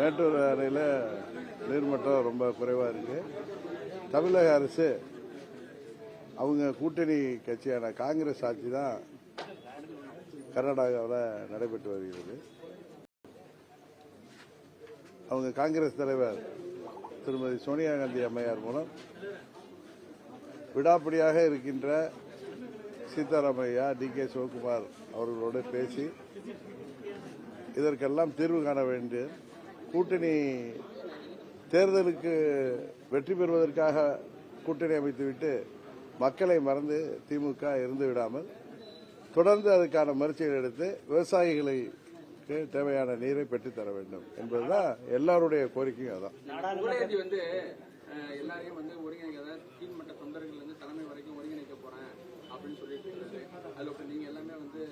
மேட்டூர் அணையில் நீர்மட்டம் ரொம்ப குறைவாக இருக்கு. தமிழக அரசு அவங்க கூட்டணி கட்சியான காங்கிரஸ் ஆட்சி தான் கர்நாடகாவில் நடைபெற்று வருகிறது. அவங்க காங்கிரஸ் தலைவர் திருமதி சோனியா காந்தி அம்மையார் மூலம் விடாப்பிடியாக இருக்கின்ற சீதாராமையா டி கே சிவகுமார் அவர்களோடு பேசி இதற்கெல்லாம் தீர்வு காண வேண்டிய கூட்டணி தேர்தலுக்கு வெற்றி பெறுவதற்காக கூட்டணி அமைத்துவிட்டு மக்களை மறந்து திமுக இருந்து விடாமல் தொடர்ந்து அதுக்கான முயற்சிகள் எடுத்து விவசாயிகளுக்கு தேவையான நீரை பெற்றுத்தர வேண்டும் என்பதுதான் எல்லாருடைய கோரிக்கையும் அதான். வந்து எல்லாரையும் வந்து ஒருங்கிணைக்க கீழ்மட்ட தொண்டர்கள் வந்து தலைமை வரைக்கும் ஒருங்கிணைக்க போறேன் அப்படின்னு சொல்லிட்டு இருக்காரு அதுல இப்ப நீங்க எல்லாமே வந்து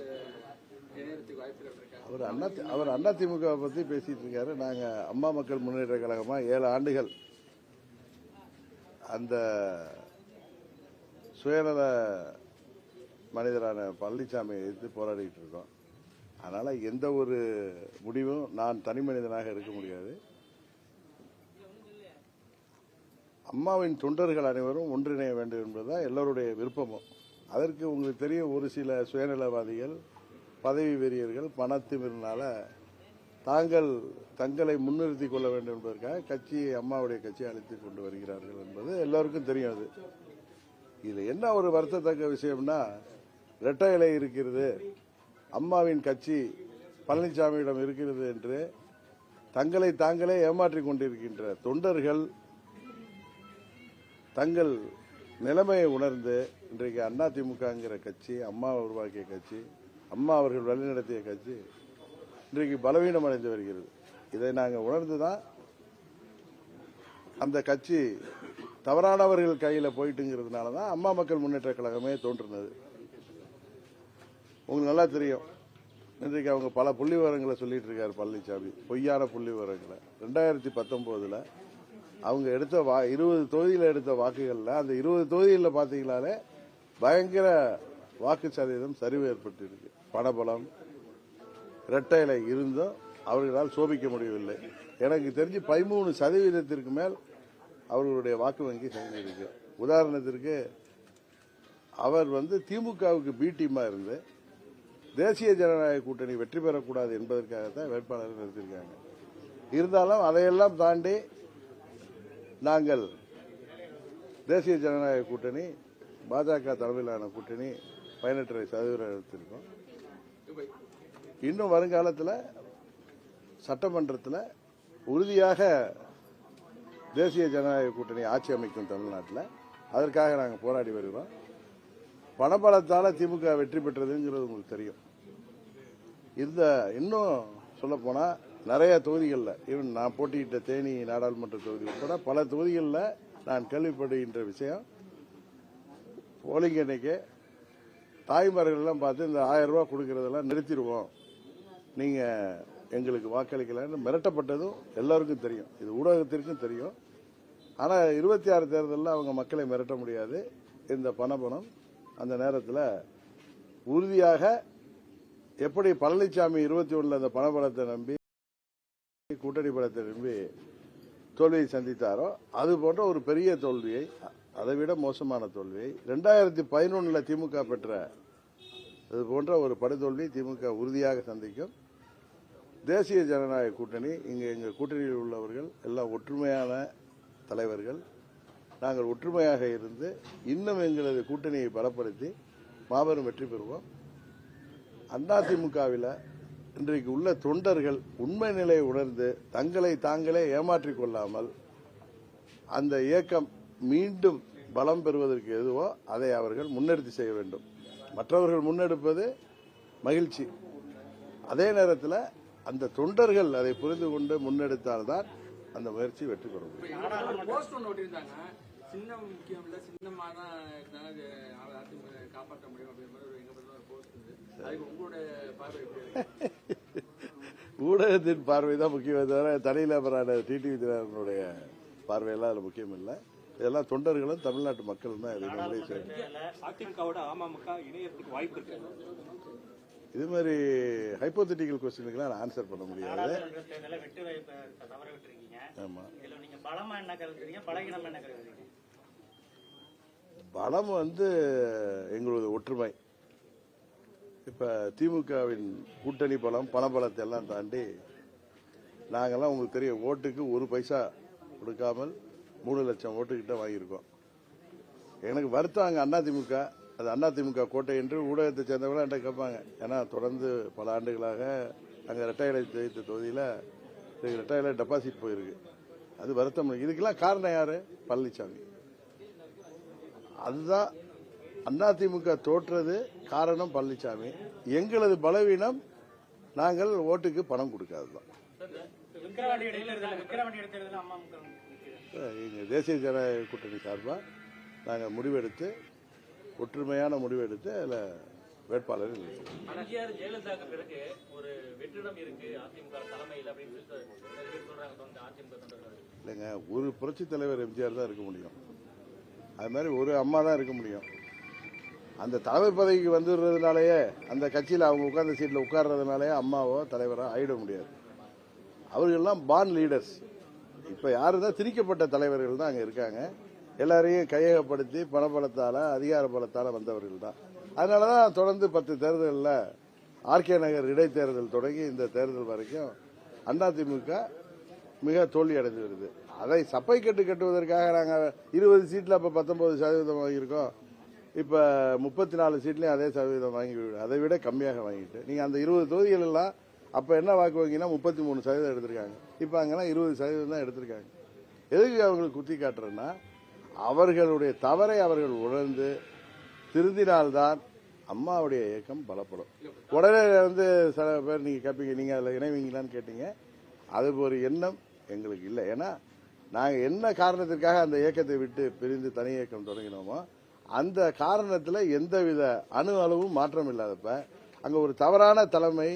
இணையறதுக்கு வாய்ப்புகள் இருக்கா அவர் அண்ணா அவர் அண்ணா திமுக பத்தி பேசிட்டு இருக்காரு. நாங்க அம்மா மக்கள் முன்னேற்ற கழகமா ஏழு ஆண்டுகள் அந்த சுயநல மனிதரான பழனிசாமியை எதிர்த்து போராடிட்டு இருக்கோம். அதனால எந்த ஒரு முடிவும் நான் தனி மனிதனாக இருக்க முடியாது. அம்மாவின் தொண்டர்கள் அனைவரும் ஒன்றிணைய வேண்டும் என்பதுதான் எல்லோருடைய விருப்பமும். அதற்கு உங்களுக்கு தெரியும் ஒரு சில சுயநலவாதிகள் பதவி வெறியர்கள் பணத்திமிரினால தாங்கள் தங்களை முன்னிறுத்தி கொள்ள வேண்டும் என்பதற்காக கட்சியை அம்மாவுடைய கட்சியை அழைத்து கொண்டு வருகிறார்கள் என்பது எல்லோருக்கும் தெரியும் அது. என்ன ஒரு வருத்தத்தக்க விஷயம்னா இரட்டை இலை இருக்கிறது அம்மாவின் கட்சி பழனிசாமியிடம் இருக்கிறது என்று தங்களை தாங்களே ஏமாற்றிக் கொண்டிருக்கின்ற தொண்டர்கள் தங்கள் நிலைமையை உணர்ந்து இன்றைக்கு அண்ணா திமுகங்கிற கட்சி அம்மா உருவாக்கிய கட்சி அம்மா அவர்கள் வழிநடத்திய கட்சி இன்றைக்கு பலவீனம் அடைந்து வருகிறது. இதை நாங்கள் உணர்ந்துதான் அந்த கட்சி தவறானவர்கள் கையில் போயிட்டுங்கிறதுனால தான் அம்மா மக்கள் முன்னேற்ற கழகமே தோன்றினது. உங்களுக்கு நல்லா தெரியும். இன்றைக்கு அவங்க பல புள்ளி விவரங்களை சொல்லிட்டு இருக்காரு பழனிசாமி பொய்யான புள்ளி விவரங்களை. ரெண்டாயிரத்தி பத்தொன்பதுல அவங்க எடுத்த வா இருபது தொகுதியில் எடுத்த வாக்குகளில் அந்த இருபது தொகுதிகளில் பார்த்தீங்களாலே பயங்கர வாக்கு சதவீதம் சரிவு ஏற்பட்டிருக்கு. பணபலம் இரட்டையில இருந்தும் அவர்களால் சோபிக்க முடியவில்லை. எனக்கு தெரிஞ்சு பதிமூணு சதவீதத்திற்கு மேல் அவர்களுடைய வாக்கு வங்கி சரிஞ்சிருக்கு உதாரணத்திற்கு அவர் வந்து திமுகவுக்கு பி டீமா இருந்து தேசிய ஜனநாயக கூட்டணி வெற்றி பெறக்கூடாது என்பதற்காகத்தான் வேட்பாளர்கள் நிறுத்தியிருக்காங்க. இருந்தாலும் அதையெல்லாம் தாண்டி நாங்கள் தேசிய ஜனநாயக கூட்டணி பாஜக தலைமையிலான கூட்டணி பதினெட்டரை சதவீதம் எடுத்திருக்கோம். இன்னும் வருங்காலத்தில் சட்டமன்றத்தில் உறுதியாக தேசிய ஜனநாயக கூட்டணி ஆட்சி அமைக்கும் தமிழ்நாட்டில். அதற்காக நாங்கள் போராடி வருகிறோம். பணபலத்தால் திமுக வெற்றி பெற்றதுங்கிறது உங்களுக்கு தெரியும். இந்த இன்னும் சொல்லப்போனால் நிறைய தொகுதிகளில் ஈவன் நான் போட்டியிட்ட தேனி நாடாளுமன்ற தொகுதி உட்பட பல தொகுதிகளில் நான் கேள்விப்படுகின்ற விஷயம் போலிங் அன்னைக்கு தாய்மார்கள்லாம் பார்த்து இந்த ஆயிரம் ரூபா கொடுக்கறதெல்லாம் நிறுத்திடுவோம். நீங்க எங்களுக்கு வாக்களிக்கலன்னு மிரட்டப்பட்டதும் எல்லாருக்கும் தெரியும். இது ஊடகத்திற்கும் தெரியும். ஆனா இருபத்தி ஆறு தேர்தலில் அவங்க மக்களை மிரட்ட முடியாது. இந்த பணபணம் அந்த நேரத்தில் உறுதியாக எப்படி பழனிசாமி இருபத்தி ஒண்ணுல அந்த பணபலத்தை நம்பி கூட்டணி பலத்தை நம்பி தோல்வியை சந்தித்தாரோ அது போன்ற ஒரு பெரிய தோல்வியை அதை விட மோசமான தோல்வி. ரெண்டாயிரத்தி பதினொன்னுல திமுக பெற்ற இது போன்ற ஒரு படுதோல்வி திமுக உறுதியாக சந்திக்கும். தேசிய ஜனநாயக கூட்டணி இங்கே எங்கள் கூட்டணியில் உள்ளவர்கள் எல்லாம் ஒற்றுமையான தலைவர்கள். நாங்கள் ஒற்றுமையாக இருந்து இன்னும் எங்களது கூட்டணியை பலப்படுத்தி மாபெரும் வெற்றி பெறுவோம். அதிமுகவில் இன்றைக்கு உள்ள தொண்டர்கள் உண்மை நிலையை உணர்ந்து தங்களை தாங்களே ஏமாற்றிக் கொள்ளாமல் அந்த இயக்கம் மீண்டும் பலம் பெறுவதற்கு எதுவோ அதை அவர்கள் முன்னெடுத்து செய்ய வேண்டும். மற்றவர்கள் முன்னெடுப்பது மகிழ்ச்சி. அதே நேரத்தில் அந்த தொண்டர்கள் அதை புரிந்து கொண்டு முன்னெடுத்தால்தான் அந்த முயற்சி வெற்றி பெறும். ஊடகத்தின் பார்வை தான் முக்கியமே தவிர தனிநபரான டிடிவி தினகரனுடைய பார்வையெல்லாம் அதில் முக்கியம் இல்லை. இதெல்லாம் தொண்டர்களும் தமிழ்நாட்டு மக்களும் தான் இதை மாதிரி ஹைப்போதெட்டிக்கல் கொஸ்டினுக்குலாம் நான் ஆன்சர் பண்ண முடியாது. பலம் வந்து எங்களது ஒற்றுமை. இப்ப திமுகவின் கூட்டணி பலம் பணபலத்தை எல்லாம் தாண்டி நாங்கெல்லாம் உங்களுக்கு தெரியும் ஓட்டுக்கு ஒரு பைசா கொடுக்காமல் மூணு லட்சம் ஓட்டுக்கிட்ட வாங்கியிருக்கோம். எனக்கு வருத்தம் அங்கே அதிமுக அது அதிமுக கோட்டை என்று ஊடகத்தை சேர்ந்தவங்களும் என்கிட்ட கேட்பாங்க. ஏன்னா தொடர்ந்து பல ஆண்டுகளாக அங்கே ரெட்டையலை ஜெயித்த தொகுதியில் ரெட்டையலை டெபாசிட் போயிருக்கு. அது வருத்தம். இதுக்கெல்லாம் காரணம் யாரு? பழனிசாமி அதுதான் அதிமுக தோற்றது காரணம் பழனிசாமி எங்களது பலவீனம் நாங்கள் ஓட்டுக்கு பணம் கொடுக்காததுதான். விக்கிரவாண்டி இடைத்தேர்தல் விக்கிரவாண்டி இடைத்தேர்தல் அம்மா எங்க தேசிய ஜனநாயக கூட்டணி சார்பாக நாங்கள் முடிவெடுத்து ஒற்றுமையான முடிவெடுத்து அதில் வேட்பாளரை எம்ஜிஆர் ஜெயலலிதாக்கு பிறகு ஒரு வெற்றிடம் இருக்கு அதிமுக தலைமையில் அப்படின்னு சொல்றாங்க. இல்லைங்க ஒரு புரட்சி தலைவர் எம்ஜிஆர் தான் இருக்க முடியும். அது மாதிரி ஒரு அம்மா தான் இருக்க முடியும். அந்த தலைமை பதவிக்கு வந்துடுறதுனாலயே அந்த கட்சியில் அவங்க உட்கார்ந்த சீட்டில் உட்கார்றதுனாலயே அம்மாவோ தலைவரோ ஆயிட முடியாது. அவர்கள்லாம் பான் லீடர்ஸ் இப்போ யாருன்னா திரிக்கப்பட்ட தலைவர்கள் தான் அங்கே இருக்காங்க. எல்லாரையும் கையகப்படுத்தி பணபலத்தால அதிகார பலத்தால வந்தவர்கள் தான். அதனால தான் தொடர்ந்து பத்து தேர்தலில் ஆர்கே நகர் இடைத்தேர்தல் தொடங்கி இந்த தேர்தல் வரைக்கும் அதிமுக மிக தோல்வி அடைந்து வருது. அதை சப்பை கட்டு கட்டுவதற்காக நாங்கள் இருபது சீட்டில் அப்போ பத்தொன்பது சதவீதம் வாங்கியிருக்கோம். இப்போ முப்பத்தி நாலு சீட்லேயும் அதே சதவீதம் வாங்கி அதை விட கம்மியாக வாங்கிட்டு நீங்கள் அந்த இருபது தொகுதிகள் எல்லாம் அப்போ என்ன வாக்கு வாங்கினா முப்பத்தி மூணு சதவீதம் எடுத்திருக்காங்க. இப்போ அங்கெல்லாம் இருபது சதவீதம் தான் எடுத்திருக்காங்க. எதுக்கு அவங்களுக்கு குத்தி காட்டுறேன்னா அவர்களுடைய தவறை அவர்கள் உணர்ந்து திருந்தினால்தான் அம்மாவுடைய இயக்கம் பலப்படும். உடனே வந்து சில பேர் நீங்கள் கேட்பீங்க நீங்கள் அதில் இணைவீங்களான்னு கேட்டீங்க. அது ஒரு எண்ணம் எங்களுக்கு இல்லை. ஏன்னா நாங்கள் என்ன காரணத்திற்காக அந்த இயக்கத்தை விட்டு பிரிந்து தனி இயக்கம் தொடங்கினோமோ அந்த காரணத்தில் எந்தவித அணு அளவும் மாற்றம் இல்லாதப்ப அங்கே ஒரு தவறான தலைமை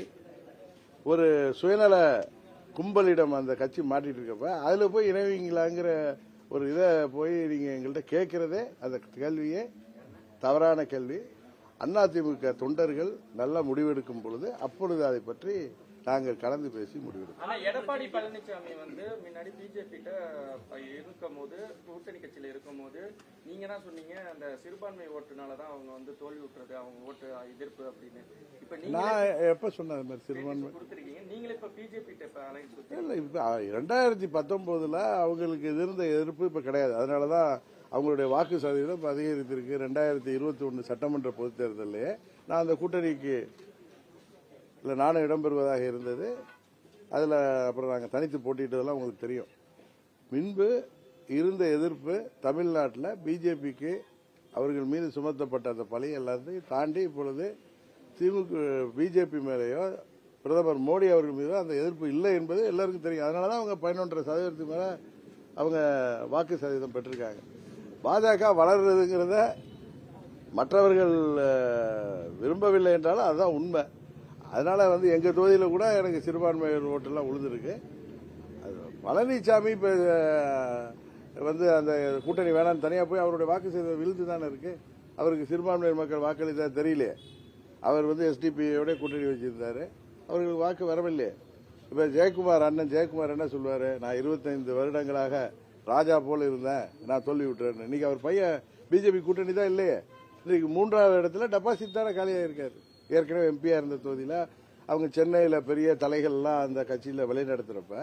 ஒரு சுயநல கும்பலிடம் அந்த கட்சி மாட்டிட்டு இருக்கப்ப அதுல போய் இணைவீங்களாங்கிற ஒரு இதை போய் நீங்க எங்கள்கிட்ட கேட்குறதே அந்த கேள்வியே தவறான கேள்வி. அதிமுக தொண்டர்கள் நல்லா முடிவெடுக்கும் பொழுது அப்பொழுது அதை பற்றி நாங்கள் கலந்து பேசி முடிவெடுப்போம். ஆனா எடப்பாடி பழனிசாமி வந்து முன்னாடி பிஜேபி இருக்கும் போது கூட்டணி கட்சியில இருக்கும் போது நீங்க தான் சொன்னீங்க? அந்த சிறுபான்மை ஓட்டுனால தான் அவங்க வந்து தோல்வி விட்டுறது அவங்க ஓட்டு எதிர்ப்பு அப்படின்னு. இப்ப நான் எப்ப சொன்னேன் அது மாதிரி சிறுபான்மை கொடுத்துருக்கீங்க. நீங்களே இப்ப பிஜேபி இல்ல இப்ப ரெண்டாயிரத்தி பத்தொன்பதுல அவங்களுக்கு இருந்த எதிர்ப்பு இப்ப கிடையாது. அதனாலதான் அவங்களுடைய வாக்கு சதவீதம் அதிகரித்திருக்கு. ரெண்டாயிரத்தி இருபத்தி ஒன்னு சட்டமன்ற பொதுத் தேர்தலே நான் அந்த கூட்டணிக்கு இல்லை நானும் இடம்பெறுவதாக இருந்தது. அதில் அப்புறம் நாங்கள் தனித்து போட்டிட்டதெல்லாம் உங்களுக்கு தெரியும். முன்பு இருந்த எதிர்ப்பு தமிழ்நாட்டில் பிஜேபிக்கு அவர்கள் மீது சுமத்தப்பட்ட அந்த பழி எல்லாத்தையும் தாண்டி இப்பொழுது திமுக பிஜேபி மேலேயோ பிரதமர் மோடி அவர்கள் மீதோ அந்த எதிர்ப்பு இல்லை என்பது எல்லாருக்கும் தெரியும். அதனால தான் அவங்க பதினொன்றரை சதவீதத்துக்கு மேலே அவங்க வாக்கு சதவீதம் பெற்றிருக்காங்க. பாஜக வளர்றதுங்கிறத மற்றவர்கள் விரும்பவில்லை என்றாலும் அதுதான் உண்மை. அதனால வந்து எங்க தொகுதியில் கூட எனக்கு சிறுபான்மையினர் ஓட்டெல்லாம் உழுதுருக்கு அது பழனிசாமி இப்போ வந்து அந்த கூட்டணி வேணாம்னு தனியாக போய் அவருடைய வாக்கு செய்த விழுந்து தானே இருக்கு. அவருக்கு சிறுபான்மையினர் மக்கள் வாக்களித்தா தெரியலையே அவர் வந்து எஸ்டிபியோட கூட்டணி வச்சிருந்தாரு. அவர்களுக்கு வாக்கு வரவில்லையே இப்போ ஜெயக்குமார் அண்ணன் ஜெயக்குமார் என்ன சொல்லுவார் நான் இருபத்தைந்து வருடங்களாக ராஜா போல இருந்தேன். நான் சொல்லி விட்டுறேன் இன்னைக்கு அவர் பையன் பிஜேபி கூட்டணி தான் இல்லையே. இன்னைக்கு மூன்றாவது இடத்துல டெபாசிட் தானே காலியாக இருக்காரு ஏற்கனவே எம்பியா இருந்த தொகுதியில் அவங்க சென்னையில் பெரிய தலைகள்லாம் அந்த கட்சியில் வழிநடத்துறப்ப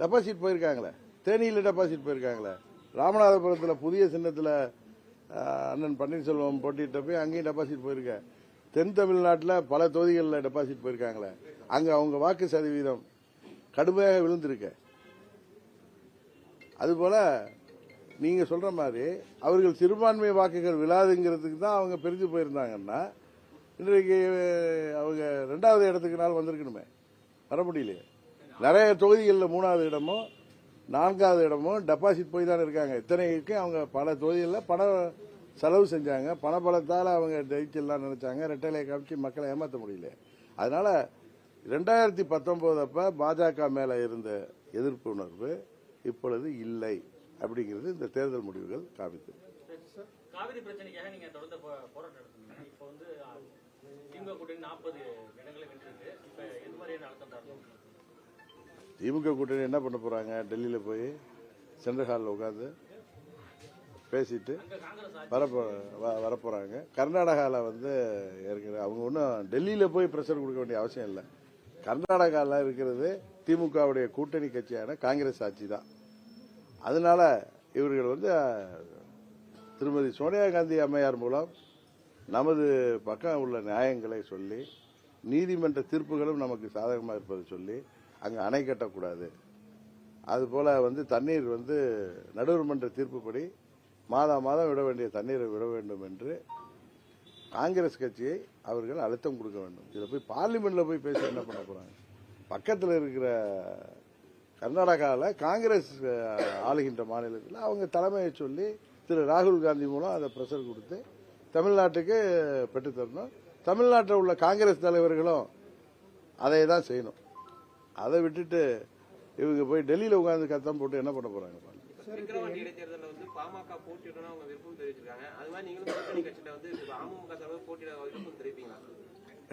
டெபாசிட் போயிருக்காங்களே. தேனியில் டெபாசிட் போயிருக்காங்களே. ராமநாதபுரத்தில் புதிய சின்னத்தில் அண்ணன் பன்னீர்செல்வம் போட்டிட்ட போய் அங்கேயும் டெபாசிட் போயிருக்கேன் தென் தமிழ்நாட்டில் பல தொகுதிகளில் டெபாசிட் போயிருக்காங்களே. அங்கே அவங்க வாக்கு சதவீதம் கடுமையாக விழுந்திருக்க. அதுபோல நீங்கள் சொல்கிற மாதிரி அவர்கள் சிறுபான்மை வாக்குகள் விழாதுங்கிறதுக்கு தான் அவங்க பிரிஞ்சு போயிருந்தாங்கன்னா இன்றைக்கு அவங்க ரெண்டாவது இடத்துக்கு நாள் வந்திருக்கணுமே. வர முடியலையே. நிறைய தொகுதிகளில் மூணாவது இடமும் நான்காவது இடமும் டெபாசிட் போய் தானே இருக்காங்க. இத்தனைக்கு அவங்க பல தொகுதிகளில் பணம் செலவு செஞ்சாங்க. பண பலத்தால் அவங்க ஜெயிச்சிடலாம் நினைச்சாங்க. ரெட்டையிலே காமிச்சு மக்களை ஏமாற்ற முடியல. அதனால ரெண்டாயிரத்தி பத்தொன்பது அப்ப பாஜக மேல இருந்த எதிர்ப்பு உணர்வு இப்பொழுது இல்லை அப்படிங்கிறது இந்த தேர்தல் முடிவுகள் காமித்தது காவிரி பிரச்சனைக்காக நீங்க தொடர்ந்து போ- போராட்டம் நடத்துறீங்க இப்போ வந்து அஹ், திமுக கூட்டணி நாற்பது இடங்களை வென்றிருக்கு. இப்ப எது மாதிரியான அழுத்தம் தரணும்? திமுக கூட்டணி என்ன பண்ண போறாங்க? டெல்லியில போய் சென்ட்ரல் ஹாலில் உட்காந்து பேசிட்டு வரப்போ வரப்போறாங்க. கர்நாடகாவில் வந்து ஏற்கனவே அவங்க ஒன்றும் டெல்லியில் போய் ப்ரெஷர் கொடுக்க வேண்டிய அவசியம் இல்லை. கர்நாடகாவில் இருக்கிறது திமுகவுடைய கூட்டணி கட்சியான காங்கிரஸ் ஆட்சி தான். அதனால இவர்கள் வந்து திருமதி சோனியா காந்தி அம்மையார் மூலம் நமது பக்கம் உள்ள நியாயங்களை சொல்லி நீதிமன்ற தீர்ப்புகளும் நமக்கு சாதகமாக இருப்பதை சொல்லி அங்கே அணை கட்டக்கூடாது. அதுபோல வந்து தண்ணீர் வந்து நடுவர் மன்ற தீர்ப்புப்படி மாதா மாதம் விட வேண்டிய தண்ணீரை விட வேண்டும் என்று காங்கிரஸ் கட்சியை அவர்கள் அழுத்தம் கொடுக்க வேண்டும். இதில் போய் பார்லிமெண்ட்ல போய் பேசி என்ன பண்ண போறாங்க? பக்கத்தில் இருக்கிற கர்நாடகாவில் காங்கிரஸ் ஆளுகின்ற மாநிலத்தில் அவங்க தலைமையை சொல்லி திரு ராகுல் காந்தி மூலம் அதை ப்ரெஷர் கொடுத்து தமிழ்நாட்டுக்கு பெற்றுத்தரணும் தமிழ்நாட்டில் உள்ள காங்கிரஸ் தலைவர்களும் அதை தான் செய்யணும். அதை விட்டுட்டு இவங்க போய் டெல்லியில் உட்கார்ந்து கத்தம் போட்டு என்ன பண்ண போறாங்க விக்கிரவாண்டி இடைத்தேர்தலில் வந்து பாமக போட்டியிடணும் அவங்க விருப்பம் தெரிவிச்சிருக்காங்க. அது மாதிரி நீங்களும் கூட்டணி கட்சியில வந்து அமமுக சார்பில் போட்டியிட விருப்பம் தெரிவிப்பீங்களா?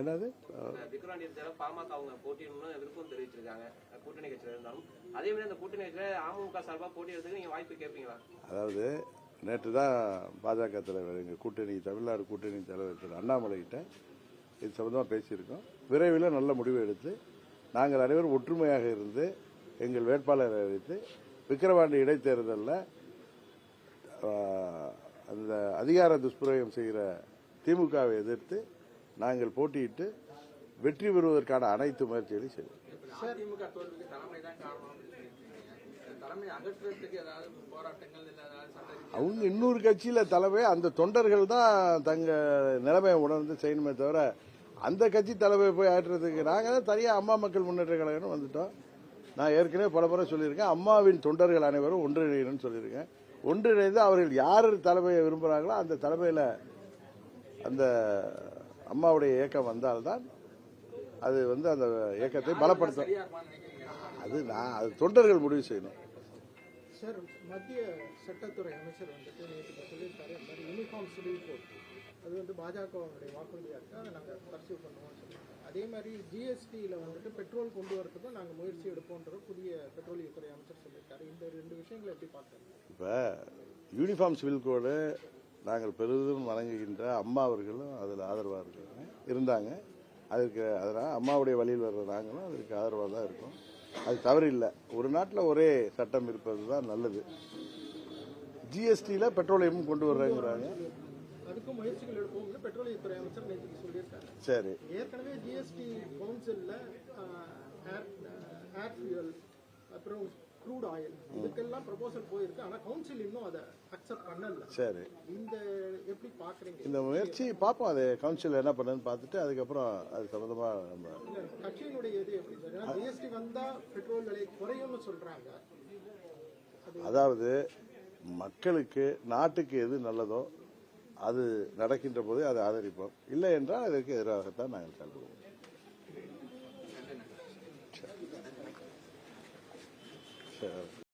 என்னது? இந்த விக்கிரவாண்டி இடைத்தேர்தல் பாமக அவங்க போட்டியிடணும்னு விருப்பம் தெரிவிச்சிருக்காங்க. கூட்டணி கட்சியில இருந்தாலும். அதே மாதிரி அந்த கூட்டணி கட்சியில அமமுக சார்பா போட்டியிடறதுக்கு நீங்க வாய்ப்பு கேட்பீங்களா? அதாவது நேற்று தான் பாஜக தலைவர் எங்கள் கூட்டணி தமிழ்நாடு கூட்டணி தலைவர் திரு அண்ணாமலைகிட்ட இது சம்பந்தமாக பேசியிருக்கோம். விரைவில் நல்ல முடிவு எடுத்து நாங்கள் அனைவரும் ஒற்றுமையாக இருந்து எங்கள் வேட்பாளரை அறிவித்து விக்கிரவாண்டி இடைத்தேர்தலில் அந்த அதிகார துஷ்பிரயோகம் செய்கிற திமுகவை எதிர்த்து நாங்கள் போட்டியிட்டு வெற்றி பெறுவதற்கான அனைத்து முயற்சிகளையும் செய்வோம். அவங்க இன்னொரு கட்சியில தலைமை அந்த தொண்டர்கள் தான் தங்க நிலைமையை உணர்ந்து செய்யணுமே தவிர அந்த கட்சி தலைமையை போய் ஆற்றுறதுக்கு நாங்கள் தான் தனியாக அம்மா மக்கள் முன்னேற்ற கழகம்னு வந்துட்டோம். நான் ஏற்கனவே பல முறை சொல்லியிருக்கேன். அம்மாவின் தொண்டர்கள் அனைவரும் ஒன்றிணையணும்னு சொல்லியிருக்கேன். ஒன்றிணைந்து அவர்கள் யார் தலைமையை விரும்புகிறாங்களோ அந்த தலைமையில் அந்த அம்மாவுடைய இயக்கம் வந்தால்தான் அது வந்து அந்த இயக்கத்தை பலப்படுத்தும். அது நான் அது தொண்டர்கள் முடிவு செய்யணும். சார் மத்திய சட்டத்துறை அமைச்சர் வந்துட்டு நேற்று சொல்லியிருக்காரு. இந்த மாதிரி யூனிஃபார்ம் சிவில் கோட் அது வந்து பாஜகவுடைய வாக்குறுதியாக இருக்குது அதை நாங்கள் பர்சியூ பண்ணுவோம்னு சொல்லுவாங்க அதே மாதிரி ஜிஎஸ்டியில் வந்துட்டு பெட்ரோல் கொண்டு வரதுக்கும் நாங்கள் முயற்சி எடுப்போன்ற புதிய பெட்ரோலியத்துறை அமைச்சர் சொல்லியிருக்காரு. இந்த ரெண்டு விஷயங்களை எப்படி பார்க்குறீங்க? இப்போ யூனிஃபார்ம் சிவில் கோடு நாங்கள் பெரிதும் வழங்குகின்ற அம்மா அவர்களும் அதில் ஆதரவாக இருக்காங்க. இருந்தாங்க. அதுக்கு அதனால் அம்மாவுடைய வழியில் வர்ற நாங்களும் அதற்கு ஆதரவாக தான் இருக்கோம். அது தவறு இல்லை ஒரு நாட்டில் ஒரே சட்டம் இருப்பது தான் நல்லது ஜிஎஸ்டியில் பெட்ரோலியமும் கொண்டு வர்றாங்கிறாங்க. அதுக்கும் முயற்சிகள் எடுப்போம்னு பெட்ரோலியத்துறை அமைச்சர் நேற்று சொல்லியிருக்காரு. சரி. ஏற்கனவே ஜிஎஸ்டி கவுன்சிலில் ஏர் ஏர் ஃபியூயல் அப்புறம் க்ரூட் ஆயில் இதுக்கெல்லாம் ப்ரொபோசல் போயிருக்கு. ஆனால் கவுன்சில் இன்னும் அதை அக்செப்ட் பண்ணல. சரி. இந்த எப்படி பார்க்குறீங்க இந்த முயற்சி பார்ப்போம். அது கவுன்சில் என்ன பண்ணுன்னு பார்த்துட்டு அதுக்கப்புறம் அது சம்மந்தமாக நம்ம கட்சியினுடைய இது எப்படி? சார் ஜிஎஸ்டி வந்தா பெட்ரோல் விலை குறையும்னு சொல்றாங்க. அதாவது மக்களுக்கு நாட்டுக்கு எது நல்லதோ அது நடக்கின்ற போது அதை ஆதரிப்போம். இல்லை என்றால் அதற்கு எதிராகத்தான் நாங்கள் செயல்படுவோம்.